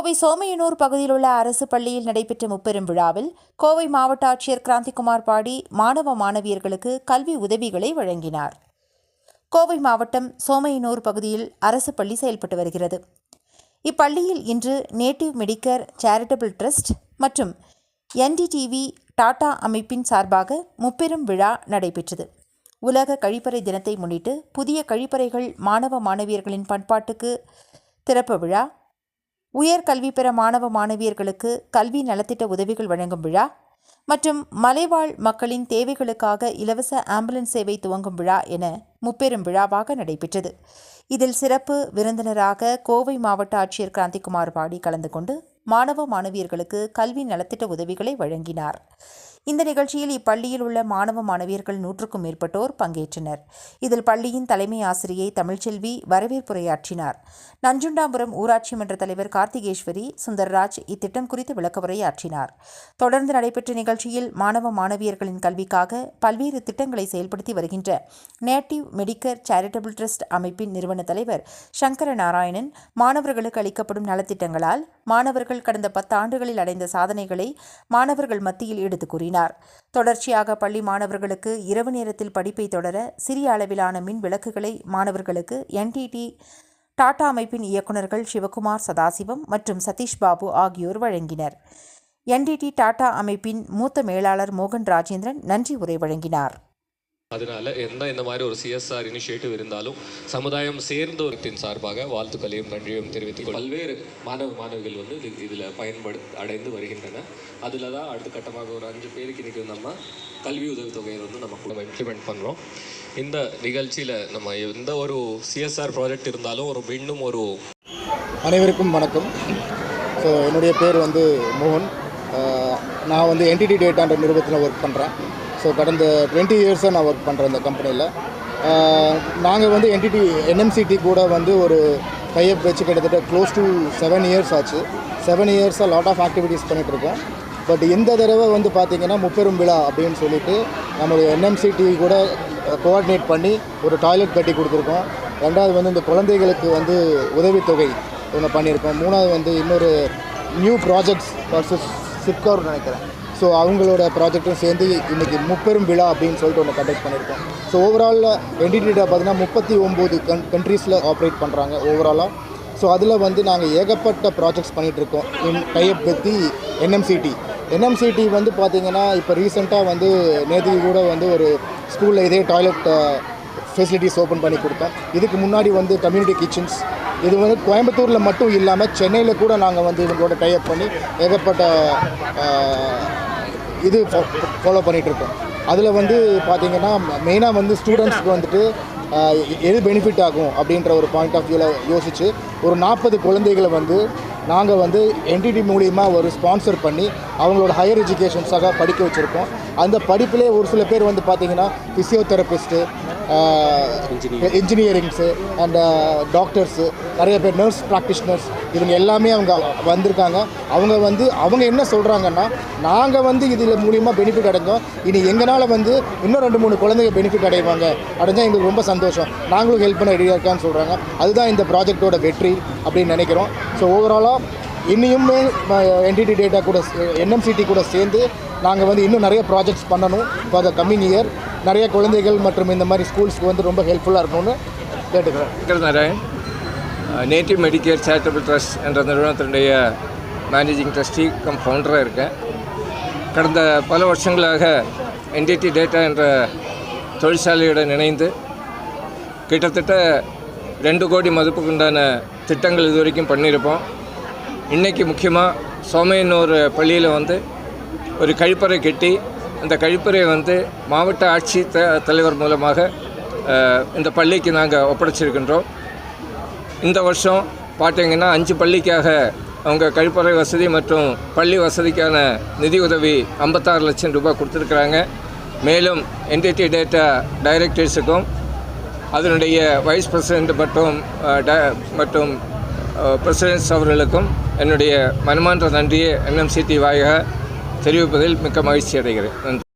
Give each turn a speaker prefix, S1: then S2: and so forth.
S1: கோவை சோமையனூர் பகுதியில் உள்ள அரசு பள்ளியில் நடைபெற்ற முப்பெரும் விழாவில் கோவை மாவட்ட ஆட்சியர் கிராந்திகுமார் பாடி மாணவ மாணவியர்களுக்கு கல்வி உதவிகளை வழங்கினார். கோவை மாவட்டம் சோமையனூர் பகுதியில் அரசு பள்ளி செயல்பட்டு வருகிறது. இப்பள்ளியில் இன்று நேட்டிவ் மெடிக்கர் சேரிட்டபிள் ட்ரஸ்ட் மற்றும் என்டிடிவி டாடா அமைப்பின் சார்பாக முப்பெரும் விழா நடைபெற்றது. உலக கழிப்பறை தினத்தை முன்னிட்டு புதிய கழிப்பறைகள் மாணவ மாணவியர்களின் பண்பாட்டுக்கு திறப்பு விழா உயர் கல்வி பெற மாணவ மாணவியர்களுக்கு கல்வி நலத்திட்ட உதவிகள் வழங்கும் விழா மற்றும் மலைவாழ் மக்களின் தேவைகளுக்காக இலவச ஆம்புலன்ஸ் சேவை துவங்கும் விழா என முப்பெரும் விழாவாக நடைபெற்றது. இதில் சிறப்பு விருந்தினராக கோவை மாவட்ட ஆட்சியர் கிராந்திகுமார் பாடி கலந்து கொண்டு மாணவ மாணவியர்களுக்கு கல்வி நலத்திட்ட உதவிகளை வழங்கினார். இந்த நிகழ்ச்சியில் இப்பள்ளியில் உள்ள மாணவ மாணவியர்கள் நூற்றுக்கும் மேற்பட்டோர் பங்கேற்றனர். இதில் பள்ளியின் தலைமை ஆசிரியை தமிழ்ச்செல்வி வரவேற்புரையாற்றினார். நஞ்சுண்டாபுரம் ஊராட்சி மன்ற தலைவர் கார்த்திகேஸ்வரி சுந்தர்ராஜ் இத்திட்டம் குறித்து விளக்கவுரையாற்றினார். தொடர்ந்து நடைபெற்ற நிகழ்ச்சியில் மாணவ மாணவியர்களின் கல்விக்காக பல்வேறு திட்டங்களை செயல்படுத்தி வருகின்ற நேட்டிவ் மெடிக்கர் சேரிட்டபிள் ட்ரஸ்ட் அமைப்பின் நிறுவன தலைவர் சங்கர நாராயணன் மாணவர்களுக்கு அளிக்கப்படும் நலத்திட்டங்களால் மாணவர்கள் கடந்த பத்து ஆண்டுகளில் அடைந்த சாதனைகளை மாணவர்கள் மத்தியில் எடுத்துக் கூறினார். தொடர்ச்சியாக பள்ளி மாணவர்களுக்கு இரவு நேரத்தில் படிப்பை தொடர சிறிய அளவிலான மின் விளக்குகளை மாணவர்களுக்கு என்டிடி டாடா அமைப்பின் இயக்குநர்கள் சிவகுமார் சதாசிவம் மற்றும் சதீஷ் பாபு ஆகியோர் வழங்கினர். என்டிடி டாடா அமைப்பின் மூத்த மேலாளர் மோகன் ராஜேந்திரன் நன்றி உரை வழங்கினார்.
S2: அதனால எந்த இந்த மாதிரி ஒரு சிஎஸ்ஆர் இனிஷியேட்டிவ் இருந்தாலும் சமுதாயம் சேர்ந்த ஒருத்தின் சார்பாக வாழ்த்துக்களையும் நன்றியும் தெரிவித்துக் பல்வேறு மாணவ மாணவிகள் வந்து இது இதில் பயன்படு அடைந்து வருகின்றன. அதில் தான் அடுத்த கட்டமாக ஒரு அஞ்சு பேருக்கு இன்றைக்கி நம்ம கல்வி உதவித்தொகையை வந்து நம்ம நம்ம இம்ப்ளிமெண்ட் பண்ணுறோம் இந்த நிகழ்ச்சியில் நம்ம எந்த ஒரு சிஎஸ்ஆர் ப்ராஜெக்ட் இருந்தாலும் ஒரு இன்னும் ஒரு
S3: அனைவருக்கும் வணக்கம். ஸோ என்னுடைய பேர் வந்து மோகன். நான் வந்து என்டிடி டேட்டான்ற நிறுவனத்தில் ஒர்க் பண்ணுறேன் ஸோ கடந்த டுவெண்ட்டி இயர்ஸாக நான் ஒர்க் பண்ணுறேன் இந்த கம்பெனியில் நாங்கள் வந்து என்டிடி என்எம்சிடி கூட வந்து ஒரு கையப் வச்சு கிட்டத்தட்ட க்ளோஸ் டு செவன் இயர்ஸ் ஆச்சு. செவன் இயர்ஸாக லாட் ஆஃப் ஆக்டிவிட்டீஸ் பண்ணிகிட்ருக்கோம் பட் இந்த தடவை வந்து பார்த்திங்கன்னா முப்பெரும் விழா அப்படின்னு சொல்லிட்டு நம்மளுடைய என்எம்சிடி கூட கோஆர்டினேட் பண்ணி ஒரு டாய்லெட் கட்டி கொடுத்துருக்கோம். ரெண்டாவது வந்து இந்த குழந்தைகளுக்கு வந்து உதவித்தொகை ஒன்று பண்ணியிருக்கோம் மூணாவது வந்து இன்னொரு நியூ ப்ராஜெக்ட்ஸ் வர்சஸ் சிப்கார்னு நினைக்கிறேன். ஸோ அவங்களோட ப்ராஜெக்ட்டும் சேர்ந்து இன்றைக்கி முப்பெரும் விழா அப்படின்னு சொல்லிட்டு ஒன்று கண்டக்ட் பண்ணியிருக்கோம் ஸோ ஓவராலில் என்டிடியில் பார்த்தீங்கன்னா முப்பத்தி ஒம்பது கன் கண்ட்ரீஸில் ஆப்ரேட் பண்ணுறாங்க ஓவராலாக ஸோ அதில் வந்து நாங்கள் ஏகப்பட்ட ப்ராஜெக்ட்ஸ் பண்ணிகிட்ருக்கோம் இன் டைப் பற்றி என்எம்சிடி என்எம்சிடி வந்து பார்த்திங்கன்னா இப்போ ரீசெண்டாக வந்து நேற்று கூட வந்து ஒரு ஸ்கூலில் இதே டாய்லெட் ஃபெசிலிட்டிஸ் ஓப்பன் பண்ணி கொடுத்தோம். இதுக்கு முன்னாடி வந்து கம்யூனிட்டி கிச்சன்ஸ் இது வந்து கோயம்புத்தூரில் மட்டும் இல்லாமல் சென்னையில் கூட நாங்கள் வந்து இவங்களோட டைப் பண்ணி ஏகப்பட்ட இது ஃபாலோ பண்ணிகிட்ருக்கோம் அதில் வந்து பார்த்திங்கன்னா மெயினாக வந்து ஸ்டூடெண்ட்ஸ்க்கு வந்துட்டு எது பெனிஃபிட் ஆகும் அப்படின்ற ஒரு பாயிண்ட் ஆஃப் வியூவில் யோசித்து ஒரு நாற்பது குழந்தைகளை வந்து நாங்கள் வந்து என்டிடி மூலிமா ஒரு ஸ்பான்சர் பண்ணி அவங்களோட ஹையர் எஜுகேஷன்ஸாக படிக்க வச்சுருக்கோம். அந்த படிப்பிலே ஒரு சில பேர் வந்து பார்த்திங்கன்னா ஃபிசியோதெரபிஸ்ட்டு இன்ஜினியரிங்ஸு அண்ட் டாக்டர்ஸு நிறைய பேர் நர்ஸ் ப்ராக்டிஷனர்ஸ் இவங்க எல்லாமே அவங்க வந்திருக்காங்க. அவங்க வந்து அவங்க என்ன சொல்கிறாங்கன்னா நாங்கள் வந்து இதில் மூலியமாக பெனிஃபிட் அடைஞ்சோம். இனி எங்களால் வந்து இன்னும் ரெண்டு மூணு குழந்தைங்க பெனிஃபிட் அடைவாங்க. அடைஞ்சால் எங்களுக்கு ரொம்ப சந்தோஷம். நாங்களும் ஹெல்ப் பண்ண ரெடியாக இருக்கான்னு சொல்கிறாங்க அதுதான் இந்த ப்ராஜெக்டோட வெற்றி அப்படின்னு நினைக்கிறோம். ஸோ ஓவராலாக இன்னியுமே என்டிடி டேட்டா கூட என்எம்சிடி கூட சேர்ந்து நாங்கள் வந்து இன்னும் நிறைய ப்ராஜெக்ட்ஸ் பண்ணணும் ஃபார் த கம்மிங் இயர் நிறைய குழந்தைகள் மற்றும் இந்த மாதிரி ஸ்கூல்ஸ்க்கு வந்து ரொம்ப ஹெல்ப்ஃபுல்லாக இருக்கணும்னு கேட்டுக்கிறேன்.
S4: Narayan native medicare charitable trust என்ற நிறுவனத்தினுடைய மேனேஜிங் ட்ரஸ்டி கம் ஃபவுண்டராக இருக்கேன். கடந்த பல வருஷங்களாக என்டிடி டேட்டா என்ற தொழிற்சாலையுடன் இணைந்து கிட்டத்தட்ட ரெண்டு கோடி மதிப்புக்குண்டான திட்டங்கள் இது வரைக்கும் பண்ணியிருப்போம். இன்றைக்கி முக்கியமாக சோமையனூர் பள்ளியில் வந்து ஒரு கழிப்பறை கட்டி இந்த கழிப்பறையை வந்து மாவட்ட ஆட்சி த தலைவர் மூலமாக இந்த பள்ளிக்கு நாங்கள் ஒப்படைச்சிருக்கின்றோம். இந்த வருஷம் பார்த்தீங்கன்னா அஞ்சு பள்ளிக்காக அவங்க கழிப்பறை வசதி மற்றும் பள்ளி வசதிக்கான நிதி உதவி ஐம்பத்தாறு லட்சம் ரூபாய் கொடுத்துருக்குறாங்க. மேலும் என்டிடி டேட்டா டைரக்டர்ஸுக்கும் அதனுடைய வைஸ் பிரசிடெண்ட் மற்றும் ட- மற்றும் பிரசிடென்ட்ஸ் அவர்களுக்கும் என்னுடைய மனமான்ற நன்றியை என்எம்சிடி வாயாக தெரிவிப்பதில் மிக்க மகிழ்ச்சி அடைகிறேன். நன்றி.